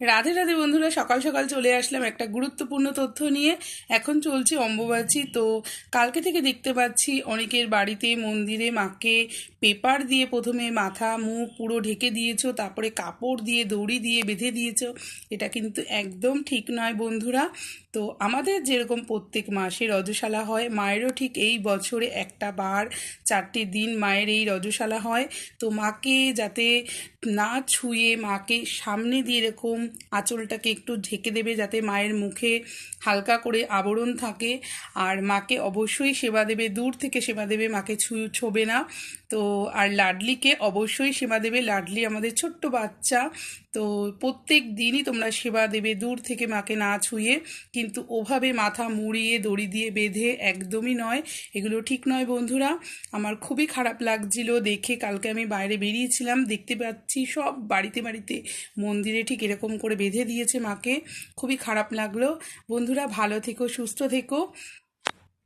রাধে রাধে বন্ধুরা, সকাল সকাল চলে আসলাম একটা গুরুত্বপূর্ণ তথ্য নিয়ে। এখন চলছে অম্বুবাচী, তো কালকে থেকে দেখতে পাচ্ছি অনেকের বাড়িতে মন্দিরে মাকে পেপার দিয়ে প্রথমে মাথা, মুখ পুরো ঢেকে দিয়েছ, তারপরে কাপড় দিয়ে, দড়ি দিয়ে বেঁধে দিয়েছ। এটা কিন্তু একদম ঠিক নয় বন্ধুরা। তো আমাদের যেরকম প্রত্যেক মাসে রজশালা হয়, মায়েরও ঠিক এই বছরে একটা বার, চারটে দিন মায়ের এই রজশালা হয়। তো মাকে যাতে না ছুঁয়ে, মাকে সামনে দিয়ে এরকম আঁচলটাকে একটু ঢেকে দেবে যাতে মায়ের মুখে হালকা করে আবরণ থাকে। আর মাকে অবশ্যই সেবা দেবে, দূর থেকে সেবা দেবে, মাকে ছু ছোবে না। তো, আর লাডলিকে অবশ্যই সেবা দেবে। লাডলি আমাদের ছোট্ট বাচ্চা। তো, প্রত্যেক দিনই তোমরা সেবা দেবে দূর থেকে মাকে না ছুঁয়ে। কিন্তু ওভাবে মাথা মুড়িয়ে, দড়ি দিয়ে বেঁধে একদমই নয়। এগুলো ঠিক নয় বন্ধুরা। আমার খুবই খারাপ লাগছিল দেখে। কালকে আমি বাইরে বেরিয়েছিলাম। দেখতে পাচ্ছি সব বাড়িতে বাড়িতে মন্দিরে ঠিক এরকম করে বেঁধে দিয়েছে মাকে। খুবই খারাপ লাগল। বন্ধুরা ভালো থেকো সুস্থ থেকো।